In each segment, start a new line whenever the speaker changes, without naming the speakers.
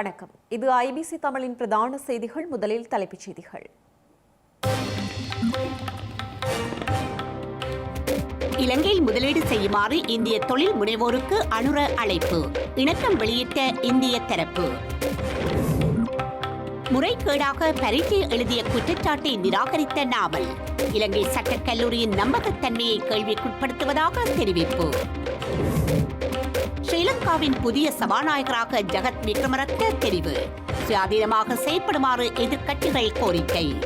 வணக்கம். இது ஐபிசி தமிழின் பிரதான செய்திகள். முதலில் தலைப்புச் செய்திகள்.
இலங்கையில் முதலீடு செய்யுமாறு இந்திய தொழில் முனைவோருக்கு அனுர அழைப்பு. இணக்கம் வெளியிட்ட இந்திய தரப்பு. முறைகேடாக பரீட்சை எழுதிய குற்றச்சாட்டை நிராகரித்த நாவல். இலங்கை சட்டக் கல்லூரியின் நம்பகத்தன்மையை கேள்விக்குட்படுத்துவதாக தெரிவிப்பு. ஸ்ரீலங்காவின் புதிய சபாநாயகராக ஜெகத் விக்ரமரத்ன தெரிவு. சுயாதீனமாக செயல்படுமாறு எதிர்க்கட்சிகள் கோரிக்கை.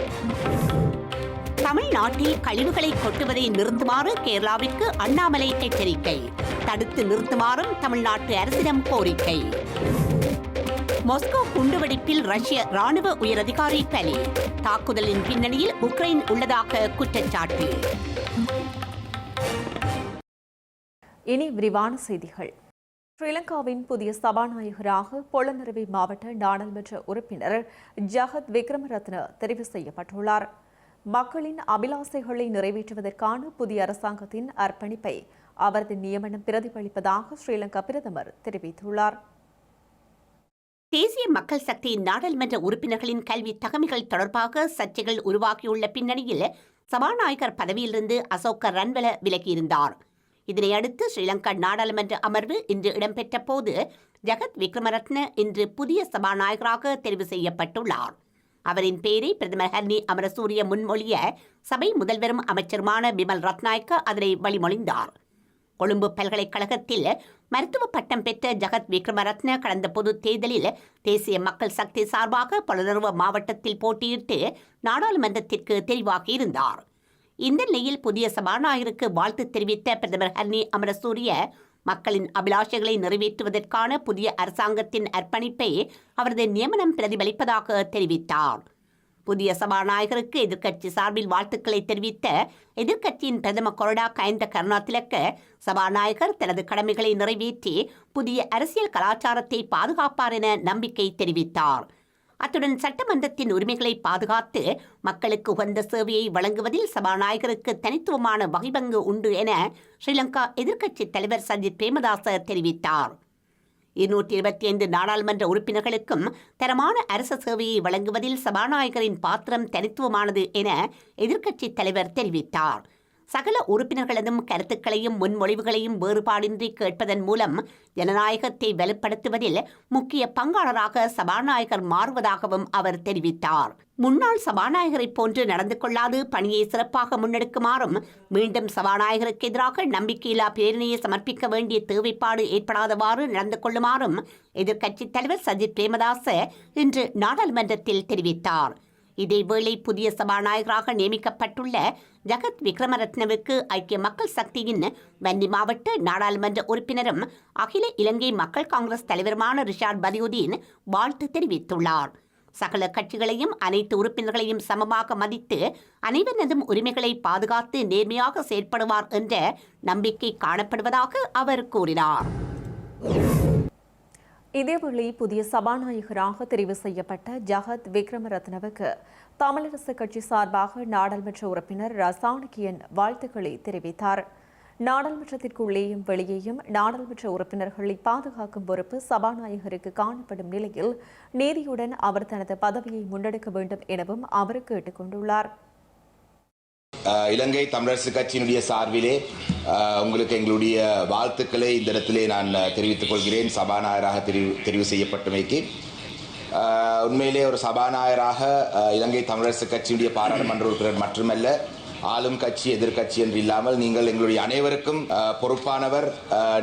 தமிழ்நாட்டில் கழிவுகளை கொட்டுவதை நிறுத்துமாறு கேரளாவிற்கு அண்ணாமலை எச்சரிக்கை. தடுத்து நிறுத்துமாறும் தமிழ்நாட்டு அரசிடம் கோரிக்கை. மொஸ்கோ குண்டுவெடிப்பில் ரஷ்ய ராணுவ உயரதிகாரி பலி. தாக்குதலின் பின்னணியில் உக்ரைன் உள்ளதாக குற்றச்சாட்டு.
இனி விரிவான செய்திகள். ஸ்ரீலங்காவின் புதிய சபாநாயகராக பொலனறுவை மாவட்ட நாடாளுமன்ற உறுப்பினர் ஜகத் விக்ரமரத்ன தெரிவு செய்யப்பட்டுள்ளார். மக்களின் அபிலாசைகளை நிறைவேற்றுவதற்கான புதிய அரசாங்கத்தின் அர்ப்பணிப்பை அவரது நியமனம் பிரதிபலிப்பதாக ஸ்ரீலங்கா பிரதமர் தெரிவித்துள்ளார்.
தேசிய மக்கள் சக்தியின் நாடாளுமன்ற உறுப்பினர்களின் கல்வி தகமைகள் தொடர்பாக சர்ச்சைகள் உருவாகியுள்ள பின்னணியில் சபாநாயகர் பதவியிலிருந்து அசோக ரன்வல விலகியிருந்தார். இதனையடுத்து ஸ்ரீலங்கா நாடாளுமன்ற அமர்வு இன்று இடம்பெற்ற போது ஜகத் விக்ரமரத்ன இன்று புதிய சபாநாயகராக தெரிவு செய்யப்பட்டுள்ளார். அவரின் பெயரை பிரதமர் ஹர்னி அமரசூரிய முன்மொழிய சபை முதல்வரும் அமைச்சருமான பிமல் ரத்நாயக்க அதனை வழிமொழிந்தார். கொழும்பு பல்கலைக்கழகத்தில் மருத்துவ பட்டம் பெற்ற ஜகத் விக்ரமரத்ன கடந்த பொது தேர்தலில் தேசிய மக்கள் சக்தி சார்பாக பலதருவ மாவட்டத்தில் போட்டியிட்டு நாடாளுமன்றத்திற்கு தெரிவாகியிருந்தார். இந்த நிலையில் புதிய சபாநாயகருக்கு வாழ்த்து தெரிவித்த பிரதமர் ஹர்னி அமரசூரிய மக்களின் அபிலாஷைகளை நிறைவேற்றுவதற்கான புதிய அரசாங்கத்தின் அர்ப்பணிப்பை அவரது நியமனம் பிரதிபலிப்பதாக தெரிவித்தார். புதிய சபாநாயகருக்கு எதிர்க்கட்சி சார்பில் வாழ்த்துக்களை தெரிவித்த எதிர்க்கட்சியின் பிரதம கொறடா கயந்த கருணாதிலக்க சபாநாயகர் தனது கடமைகளை நிறைவேற்றி புதிய அரசியல் கலாச்சாரத்தை பாதுகாப்பார் என நம்பிக்கை தெரிவித்தார். அத்துடன் சட்டமன்றத்தின் உரிமைகளை பாதுகாத்து மக்களுக்கு உகந்த சேவையை வழங்குவதில் சபாநாயகருக்கு தனித்துவமான வகைபங்கு உண்டு என ஸ்ரீலங்கா எதிர்க்கட்சித் தலைவர் சஜித் பிரேமதாச தெரிவித்தார். இருநூற்றி இருபத்தி ஐந்து நாடாளுமன்ற உறுப்பினர்களுக்கும் தரமான அரச சேவையை வழங்குவதில் சபாநாயகரின் பாத்திரம் தனித்துவமானது என எதிர்க்கட்சித் தலைவர் தெரிவித்தார். சகல உறுப்பினர்களதும் கருத்துக்களையும் முன்மொழிவுகளையும் வேறுபாடின்றி கேட்பதன் மூலம் ஜனநாயகத்தை வலுப்படுத்துவதில் முக்கிய பங்காளராக சபாநாயகர் மாறுவதாகவும் அவர் தெரிவித்தார். முன்னாள் சபாநாயகரைப் போன்று நடந்து கொள்ளாது பணியை சிறப்பாக முன்னெடுக்குமாறும் மீண்டும் சபாநாயகருக்கு எதிராக நம்பிக்கையில்லா பேரணியை சமர்ப்பிக்க வேண்டிய தேவைப்பாடு ஏற்படாதவாறு நடந்து கொள்ளுமாறும் எதிர்க்கட்சித் தலைவர் சஜித் பிரேமதாச இன்று நாடாளுமன்றத்தில் தெரிவித்தார். இதேவேளை புதிய சபாநாயகராக நியமிக்கப்பட்டுள்ள ஜகத் விக்ரமரத்னவுக்கு ஐக்கிய மக்கள் சக்தியின் வன்னி மாவட்ட நாடாளுமன்ற உறுப்பினரும் அகில இலங்கை மக்கள் காங்கிரஸ் தலைவருமான ரிஷாட் பதியுதீன் வாழ்த்து தெரிவித்துள்ளார். சகல கட்சிகளையும் அனைத்து உறுப்பினர்களையும் சமமாக மதித்து அனைவரதும் உரிமைகளை பாதுகாத்து நேர்மையாக செயற்படுவார் என்ற நம்பிக்கை காணப்படுவதாக அவர் கூறினார்.
இதேவேளை புதிய சபாநாயகராக தெரிவு செய்யப்பட்ட ஜகத் விக்ரமரத்னவுக்கு தமிழரசு கட்சி சார்பாக நாடாளுமன்ற உறுப்பினர் ரசானிகியன் வாழ்த்துக்களை தெரிவித்தார். நாடாளுமன்றத்திற்குள்ளேயும் வெளியேயும் நாடாளுமன்ற உறுப்பினர்களை பாதுகாக்கும் பொறுப்பு சபாநாயகருக்கு காணப்படும் நிலையில் நீதியுடன் அவர் தனது பதவியை முன்னெடுக்க வேண்டும் எனவும் அவர் கேட்டுக் கொண்டுள்ளார்.
இலங்கை தமிழரசு கட்சியினுடைய சார்பிலே உங்களுக்கு எங்களுடைய வாழ்த்துக்களை இந்த இடத்திலே நான் தெரிவித்துக் கொள்கிறேன். சபாநாயகராக தெரிவு தெரிவு செய்யப்பட்டமைக்கு. உண்மையிலே ஒரு சபாநாயகராக இலங்கை தமிழரசு கட்சியுடைய பாராளுமன்ற உறுப்பினர் மட்டுமல்ல ஆளும் கட்சி எதிர்க்கட்சி என்று இல்லாமல் நீங்கள் எங்களுடைய அனைவருக்கும் பொறுப்பானவர்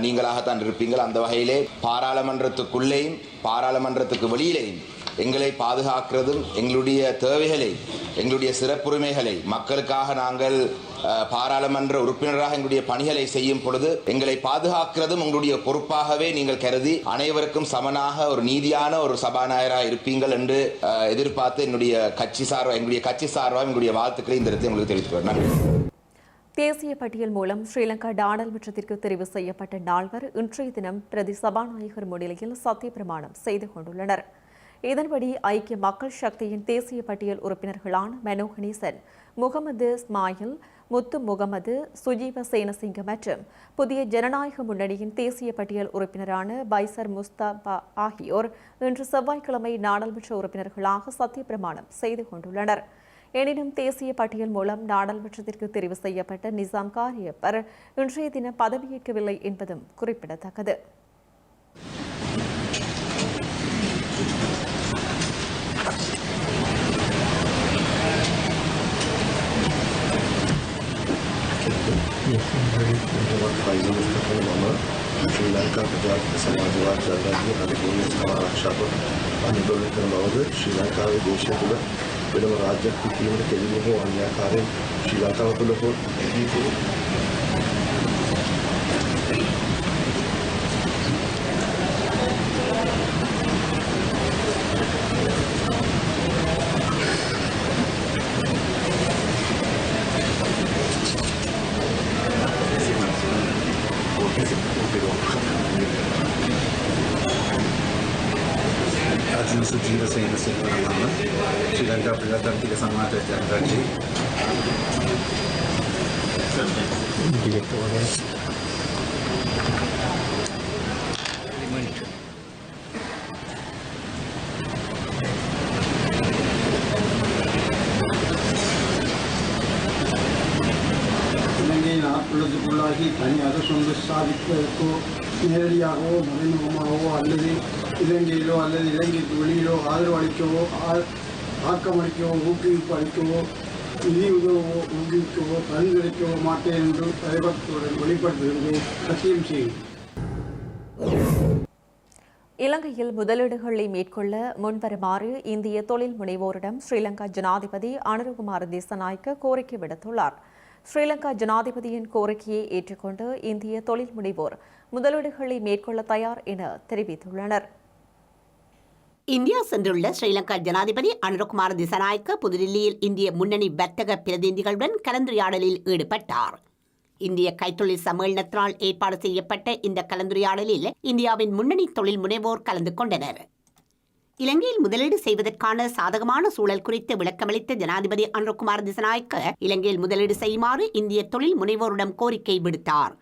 நீங்களாகத்தான் இருப்பீங்கள் அந்த வகையிலே பாராளுமன்றத்துக்குள்ளேயும் பாராளுமன்றத்துக்கு வெளியிலேயும் எங்களை பாதுகாக்கிறதும் எங்களுடைய தேவைகளை எங்களுடைய சிறப்புரிமைகளை மக்களுக்காக நாங்கள் பாராளுமன்ற உறுப்பினராக எங்களுடைய பணிகளை செய்யும் பொழுது எங்களை பாதுகாக்கிறதும் உங்களுடைய பொறுப்பாகவே நீங்கள் கருதி அனைவருக்கும் சமனாக ஒரு நீதியான ஒரு சபாநாயகராக இருப்பீங்கள் என்று எதிர்பார்த்து என்னுடைய கட்சி சார்பாக எங்களுடைய கட்சி சார்பாக எங்களுடைய வாழ்த்துக்களை இந்த இடத்தை உங்களுக்கு தெரிவித்துக் கொள்கிறேன். நன்றி.
தேசிய பட்டியல் மூலம் ஸ்ரீலங்கா நாடாளுமன்றத்திற்கு தெரிவு செய்யப்பட்ட நால்வர் இன்றைய தினம் பிரதி சபாநாயகர் முன்னிலையில் சத்தியப்பிரமாணம் செய்து கொண்டுள்ளனர். இதன்படி ஐக்கிய மக்கள் சக்தியின் தேசிய பட்டியல் உறுப்பினர்களான மெனோகணேசன் முகமது ஸ்மாயில் முத்து முகமது சுஜீவ சேனசிங்க மற்றும் புதிய ஜனநாயக முன்னணியின் தேசிய பட்டியல் உறுப்பினரான பைசர் முஸ்தபா ஆகியோர் இன்று செவ்வாய்க்கிழமை நாடாளுமன்ற உறுப்பினர்களாக சத்தியப்பிரமாணம் செய்து கொண்டுள்ளனர். எனினும் தேசிய பட்டியல் மூலம் நாடாளுமன்றத்திற்கு தெரிவு செய்யப்பட்ட நிசாம் காரியப்பர் இன்றைய தினம் பதவியேற்கவில்லை என்பதும் குறிப்பிடத்தக்கது.
ලංකා ප්‍රජාතික සමාජවාද ජනතාවගේ අධිකරණ සහ ආරක්ෂාව අනුගමනය කරන බවද ශ්‍රී ලංකාවේ දේශය තුළ වෙනම රාජ්‍යයක් පිටීමට කෙලිම හෝ අන්‍යාකාරයෙන් ශ්‍රී ලංකාව තුළ හෝ
యూసుఫ్ సేన సుబ్రహ్మణ్యం శ్రీలంక ప్రజాతాంత్రిక సమాజ జనరల్జీ
இலங்கையின் ஆட்புள்ளதுக்குள்ளாகி தனி அரசு வந்து சாதிப்பதற்கோ நேரடியாகவோ மறைமுகமாகவோ அல்லது இலங்கையிலோ அல்லது இலங்கைக்கு வெளியிலோ ஆதரவு அளிக்கவோ ஆக்கமளிக்கவோ ஊக்குவிப்பு அளிக்கவோ நிதி உதவவோ ஊக்குவிக்கவோ பரிந்துரைக்கவோ மாட்டேன் என்று பயபக்தியுடன் வெளிப்படுத்துகிறது சத்தியம் செய்யும்
இலங்கையில் முதலீடுகளை மேற்கொள்ள முன்வருமாறு இந்திய தொழில் முனைவோரிடம் ஸ்ரீலங்கா ஜனாதிபதி அனுரகுமார் தேசநாயக்க கோரிக்கை விடுத்துள்ளார். ஸ்ரீலங்கா ஜனாதிபதியின் கோரிக்கையை ஏற்றுக்கொண்டு இந்திய தொழில் முனைவோர் முதலீடுகளை மேற்கொள்ள தயார் என தெரிவித்துள்ளனர்.
இந்தியா சென்றுள்ள ஸ்ரீலங்கா ஜனாதிபதி அனுரகுமார் திசநாயக்க புதுடில்லியில் இந்திய முன்னணி வர்த்தக பிரதிநிதிகளுடன் கலந்துரையாடலில் ஈடுபட்டார். இந்திய கைத்தொழில் சம்மேளனத்தினால் ஏற்பாடு செய்யப்பட்ட இந்த கலந்துரையாடலில் இந்தியாவின் முன்னணி தொழில் முனைவோர் கலந்து கொண்டனர். இலங்கையில் முதலீடு செய்வதற்கான சாதகமான சூழல் குறித்து விளக்கமளித்த ஜனாதிபதி அனுரகுமார் திசநாயக்க இலங்கையில் முதலீடு செய்யுமாறு இந்திய தொழில் முனைவோரிடம் கோரிக்கை விடுத்தார்.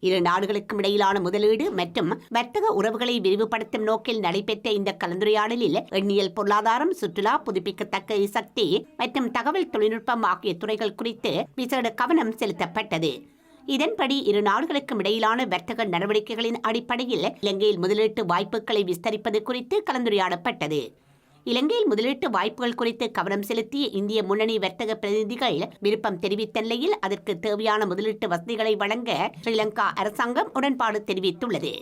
இரு நாடுகளுக்கும் இடையிலான முதலீடு மற்றும் வர்த்தக உறவுகளை விரிவுபடுத்தும் நோக்கில் நடைபெற்ற இந்த கலந்துரையாடலில் எண்ணியல் பொருளாதாரம் சுற்றுலா புதுப்பிக்கத்தக்க சக்தி மற்றும் தகவல் தொழில்நுட்பம் ஆகிய துறைகள் குறித்து விசேட கவனம் செலுத்தப்பட்டது. இதன்படி இரு நாடுகளுக்கும் இடையிலான வர்த்தக நடவடிக்கைகளின் அடிப்படையில் இலங்கையில் முதலீட்டு வாய்ப்புகளை விஸ்தரிப்பது குறித்து கலந்துரையாடப்பட்டது. இலங்கையில் முதலீட்டு வாய்ப்புகள் குறித்து கவனம் செலுத்திய இந்திய முன்னணி வர்த்தக பிரதிநிதிகள் விருப்பம் தெரிவித்த நிலையில் அதற்கு தேவையான முதலீட்டு வசதிகளை வழங்க ஸ்ரீலங்கா அரசாங்கம் உடன்பாடு தெரிவித்துள்ளது.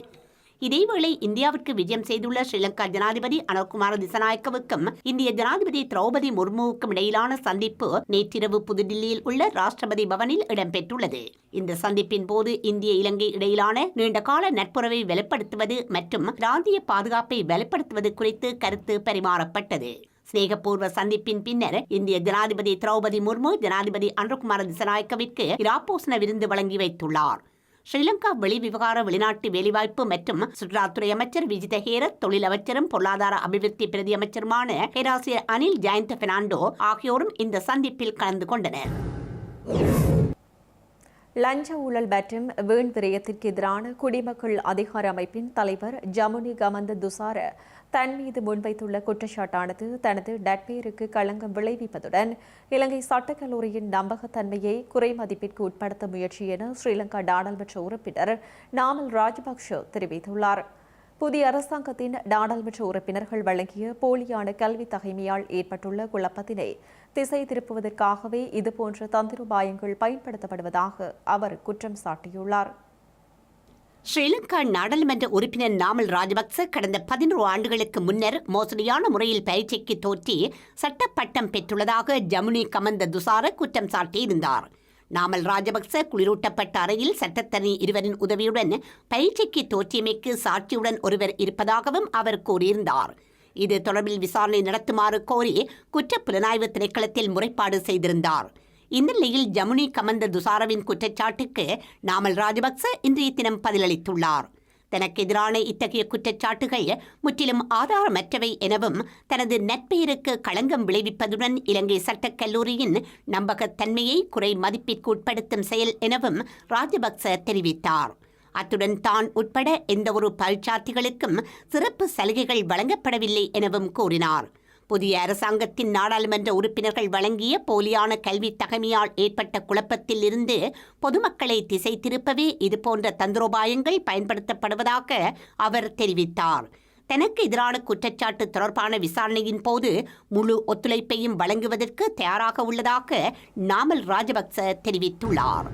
இதேவேளை இந்தியாவிற்கு விஜயம் செய்துள்ள ஸ்ரீலங்கா ஜனாதிபதி அனுர்குமார திசநாயக்கவுக்கும் இந்திய ஜனாதிபதி திரௌபதி முர்முவுக்கும் இடையிலான சந்திப்பு நேற்றிரவு புதுடில்லியில் உள்ள ராஷ்டிரபதி பவனில் இடம்பெற்றுள்ளது. இந்த சந்திப்பின் போது இந்திய இலங்கை இடையிலான நீண்டகால நட்புறவை வலுப்படுத்துவது மற்றும் பிராந்திய பாதுகாப்பை வலுப்படுத்துவது குறித்து கருத்து பரிமாறப்பட்டது. சிநேகபூர்வ சந்திப்பின் பின்னர் இந்திய ஜனாதிபதி திரௌபதி முர்மு ஜனாதிபதி அனுர்குமார திசநாயக்கவிற்கு இராப்போசன விருந்து வழங்கி வைத்துள்ளார். ஸ்ரீலங்கா வெளிவிவகார வெளிநாட்டு வேலைவாய்ப்பு மற்றும் சுற்றுலாத்துறை அமைச்சர் விஜித ஹேரத் தொழில் அமைச்சரும் பொருளாதார அபிவிருத்தி பிரதி அமைச்சருமான பேராசிரியர் அனில் ஜெயந்த பெர்னாண்டோ ஆகியோரும் இந்த சந்திப்பில் கலந்து கொண்டனர்.
லஞ்ச ஊழல் மற்றும் வீண் விரயத்திற்கு எதிரான குடிமக்கள் அதிகார அமைப்பின் தலைவர் ஜமுனி கமந்த துசார தன் மீது முன்வைத்துள்ள குற்றச்சாட்டானது தனது நட்பேருக்கு களங்கம் விளைவிப்பதுடன் இலங்கை சட்டக்கல்லூரியின் நம்பகத்தன்மையை குறைமதிப்பிற்கு உட்படுத்த முயற்சி என ஸ்ரீலங்கா நாடாளுமன்ற உறுப்பினர் நாமல் ராஜபக்ஷ தெரிவித்துள்ளார். புதிய அரசாங்கத்தின் நாடாளுமன்ற உறுப்பினர்கள் வழங்கிய போலியான கல்வி தகைமையால் ஏற்பட்டுள்ள குழப்பத்தினை திசை திருப்புவதற்காகவே இதுபோன்ற தந்திரோபாயங்கள் பயன்படுத்தப்படுவதாக அவர் குற்றம் சாட்டியுள்ளார்.
ஸ்ரீலங்கா நாடாளுமன்ற உறுப்பினர் நாமல் ராஜபக்ச கடந்த பதினோரு ஆண்டுகளுக்கு முன்னர் மோசடியான முறையில் பரீட்சைக்கு தோற்றி சட்டப்பட்டம் பெற்றுள்ளதாக ஜமுனி கமந்த துசார குற்றம் சாட்டியிருந்தார். நாமல் ராஜபக்ச குளிரூட்டப்பட்ட அறையில் சட்டத்தரணி இருவரின் உதவியுடன் பரீட்சைக்கு தோற்றியமைக்கு சாட்சியுடன் ஒருவர் இருப்பதாகவும் அவர் கூறியிருந்தார். இது தொடர்பில் விசாரணை நடத்துமாறு கோரி குற்றப் புலனாய்வு திணைக்களத்தில் முறைப்பாடு செய்திருந்தார். இந்நிலையில் ஜமுனி கமந்த துசாரவின் குற்றச்சாட்டுக்கு நாமல் ராஜபக்ச இன்றைய தினம் பதிலளித்துள்ளார். தனக்கு எதிரான இத்தகைய குற்றச்சாட்டுகள் முற்றிலும் ஆதாரமற்றவை எனவும் தனது நட்பெயருக்கு களங்கம் விளைவிப்பதுடன் இலங்கை சட்டக் கல்லூரியின் நம்பகத்தன்மையை குறை மதிப்பிற்கு உட்படுத்தும் செயல் எனவும் ராஜபக்ச தெரிவித்தார். அத்துடன் தான் உட்பட எந்தவொரு பரீட்சார்த்திகளுக்கும் சிறப்பு சலுகைகள் வழங்கப்படவில்லை எனவும் கூறினார். புதிய அரசாங்கத்தின் நாடாளுமன்ற உறுப்பினர்கள் வழங்கிய போலியான கல்வி தகமையால் ஏற்பட்ட குழப்பத்தில் இருந்து பொதுமக்களை திசை திருப்பவே இதுபோன்ற தந்திரோபாயங்கள் பயன்படுத்தப்படுவதாக அவர் தெரிவித்தார். தனக்கு எதிரான குற்றச்சாட்டு தொடர்பான விசாரணையின் போது முழு ஒத்துழைப்பையும் வழங்குவதற்கு தயாராக உள்ளதாக நாமல் ராஜபக்ச தெரிவித்துள்ளார்.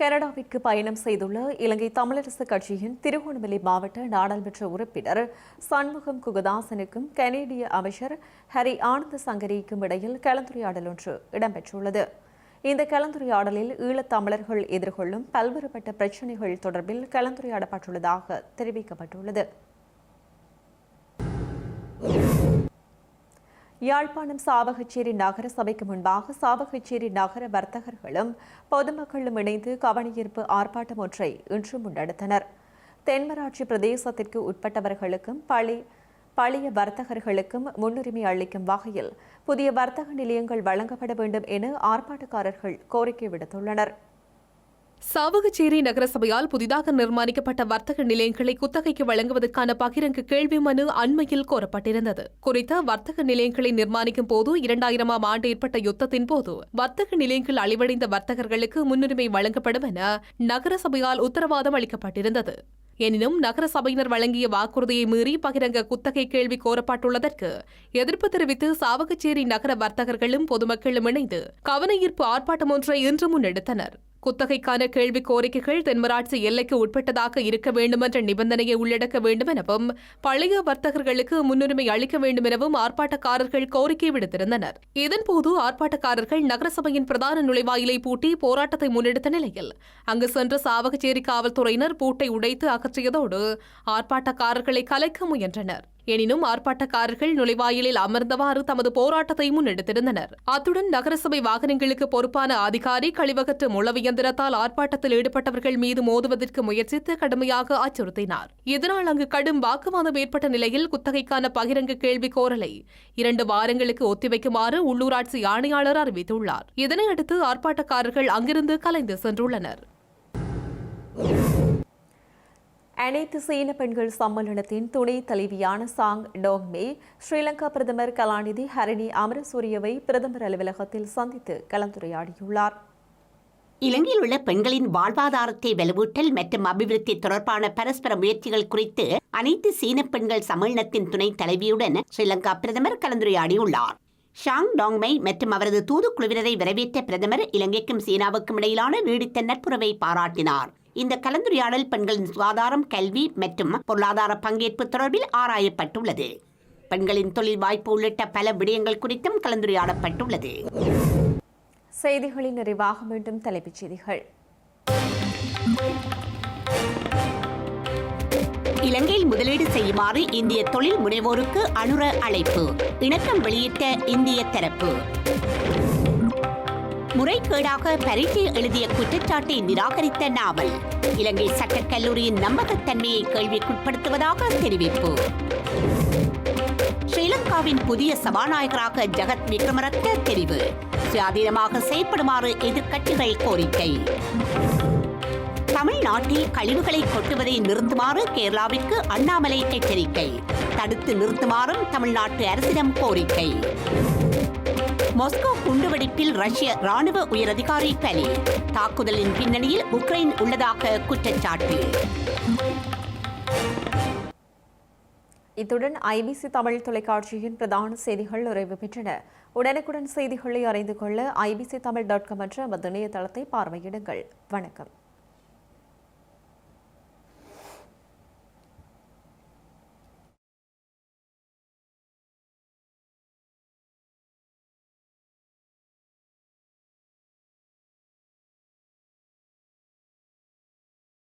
கனடாவிற்கு பயணம் செய்துள்ள இலங்கை தமிழரசு கட்சியின் திருகோணமலை மாவட்ட நாடாளுமன்ற உறுப்பினர் சண்முகம் குகதாசனுக்கும் கனேடிய அமைச்சர் ஹரி ஆனந்த சங்கரிக்கும் இடையில் கலந்துரையாடல் ஒன்று இடம்பெற்றுள்ளது. இந்த கலந்துரையாடலில் ஈழத்தமிழர்கள் எதிர்கொள்ளும் பல்வேறுபட்ட பிரச்சினைகள் தொடர்பில் கலந்துரையாடப்பட்டுள்ளதாக தெரிவிக்கப்பட்டுள்ளது. யாழ்ப்பாணம் சாவகச்சேரி நகர சபைக்கு முன்பாக சாவகச்சேரி நகர வர்த்தகர்களும் பொதுமக்களும் இணைந்து கவனஈர்ப்பு ஆர்ப்பாட்டம் ஒன்றை இன்று முன்னெடுத்தனர். தென்மராட்சி பிரதேசத்திற்கு உட்பட்டவர்களுக்கும் பழி பழைய வர்த்தகர்களுக்கும் முன்னுரிமை அளிக்கும் வகையில் புதிய வர்த்தக நிலையங்கள் வழங்கப்பட வேண்டும் என ஆர்ப்பாட்டக்காரர்கள் கோரிக்கை விடுத்துள்ளனர்.
சாவகச்சேரி நகரசபையால் புதிதாக நிர்மாணிக்கப்பட்ட வர்த்தக நிலையங்களை குத்தகைக்கு வழங்குவதற்கான பகிரங்க கேள்வி மனு அண்மையில் கோரப்பட்டிருந்தது. குறித்த வர்த்தக நிலையங்களை நிர்மாணிக்கும் போது இரண்டாயிரமாம் ஆண்டு ஏற்பட்ட யுத்தத்தின் போது வர்த்தக நிலையங்கள் அழிவடைந்த வர்த்தகர்களுக்கு முன்னுரிமை வழங்கப்படும் என நகரசபையால் உத்தரவாதம் அளிக்கப்பட்டிருந்தது. எனினும் நகரசபையினர் வழங்கிய வாக்குறுதியை மீறி பகிரங்க குத்தகை கேள்வி கோரப்பட்டுள்ளதற்கு எதிர்ப்பு தெரிவித்து சாவகச்சேரி நகர வர்த்தகர்களும் பொதுமக்களும் இணைந்து கவனஈர்ப்பு ஆர்ப்பாட்டம் ஒன்றை இன்று முன்னெடுத்தனர். குத்தகைக்கான கேள்வி கோரிக்கைகள் தென்மராட்சி எல்லைக்கு உட்பட்டதாக இருக்க வேண்டுமென்ற நிபந்தனையை உள்ளடக்க வேண்டும் எனவும் பழைய வர்த்தகர்களுக்கு முன்னுரிமை அளிக்க வேண்டும் எனவும் ஆர்ப்பாட்டக்காரர்கள் கோரிக்கை விடுத்திருந்தனர். இதன்போது ஆர்ப்பாட்டக்காரர்கள் நகரசபையின் பிரதான நுழைவாயிலை பூட்டி போராட்டத்தை முன்னெடுத்த நிலையில் அங்கு சென்ற சாவகச்சேரி காவல்துறையினர் பூட்டை உடைத்து அகற்றியதோடு ஆர்ப்பாட்டக்காரர்களை கலைக்க முயன்றனர். எனினும் ஆர்ப்பாட்டக்காரர்கள் நுழைவாயிலில் அமர்ந்தவாறு தமது போராட்டத்தை முன்னெடுத்திருந்தனர். அத்துடன் நகரசபை வாகனங்களுக்கு பொறுப்பான அதிகாரி கழிவகற்று முழவு இயந்திரத்தால் ஆர்ப்பாட்டத்தில் ஈடுபட்டவர்கள் மீது மோதுவதற்கு முயற்சித்து கடுமையாக அச்சுறுத்தினார். இதனால் அங்கு கடும் வாக்குவாதம் ஏற்பட்ட நிலையில் குத்தகைக்கான பகிரங்க கேள்வி கோரலை இரண்டு வாரங்களுக்கு ஒத்திவைக்குமாறு உள்ளூராட்சி ஆணையாளர் அறிவித்துள்ளார். இதனையடுத்து ஆர்ப்பாட்டக்காரர்கள் அங்கிருந்து கலைந்து சென்றுள்ளனர்.
அனைத்து சீன பெண்கள் சம்மேளனத்தின் துணை தலைவியான சாங் டோங்மே ஸ்ரீலங்கா பிரதமர் கலாநிதி ஹரணி அமரசூரியவை பிரதமர் அலுவலகத்தில் சந்தித்து கலந்துரையாடியுள்ளார்.
இலங்கையில் உள்ள பெண்களின் வாழ்வாதாரத்தை வலுவூட்டல் மற்றும் அபிவிருத்தி தொடர்பான பரஸ்பர முயற்சிகள் குறித்து அனைத்து சீன பெண்கள் சம்மேளனத்தின் துணைத் தலைவியுடன் ஸ்ரீலங்கா பிரதமர் கலந்துரையாடியுள்ளார். ஷாங் டாங்மை மற்றும் அவரது தூதுக்குழுவினரை வரவேற்ற பிரதமர் இலங்கைக்கும் சீனாவுக்கும் இடையிலான நீடித்த நட்புறவை பாராட்டினார். இந்த கலந்துரையாடல் பெண்களின் சுகாதாரம் கல்வி மற்றும் பொருளாதார பங்கேற்பு தொடர்பில் ஆராயப்பட்டுள்ளது. பெண்களின் தொழில் வாய்ப்பு உள்ளிட்ட பல விடயங்கள் குறித்தும் கலந்துரையாடப்பட்டுள்ளது.
செய்திகளின் நிறைவாக மீண்டும் தலைப்புச் செய்திகள்.
இலங்கையில் முதலீடு செய்யுமாறு இந்திய தொழில் முனைவோருக்கு அனுர அழைப்பு. இணக்கம் வெளியிட்ட இந்திய தரப்பு. முறைகேடாக பரீட்சை எழுதிய குற்றச்சாட்டை நிராகரித்த நாவல். இலங்கை சட்டக்கல்லூரியின் நம்பகத்தன்மையை கேள்விக்குட்படுத்துவதாக தெரிவிப்பு. ஸ்ரீலங்காவின் புதிய சபாநாயகராக ஜெகத் விக்ரமரத்ன தெரிவு. சுயாதீனமாக செயல்படுமாறு எதிர்க்கட்சிகள் கோரிக்கை. தமிழ்நாட்டில் கழிவுகளை கொட்டுவதை நிறுத்துமாறு கேரளாவிற்கு அண்ணாமலை எச்சரிக்கை. தடுத்து நிறுத்துமாறும் தமிழ்நாட்டு அரசிடம் கோரிக்கை. மாஸ்கோ குண்டுவெடிப்பில் ரஷ்ய ராணுவ உயரதிகாரி பலி. தாக்குதலின் பின்னணியில் உக்ரைன் உள்ளதாக குற்றச்சாட்டு.
இத்துடன் ஐபிசி தமிழ் தொலைக்காட்சியின் பிரதான செய்திகள் நிறைவு பெற்றன. உடனுக்குடன் செய்திகளை அறிந்து கொள்ள ஐபிசி தமிழ் டாட் காம் என்ற நமது இணையதளத்தை பார்வையிடுங்கள். வணக்கம்.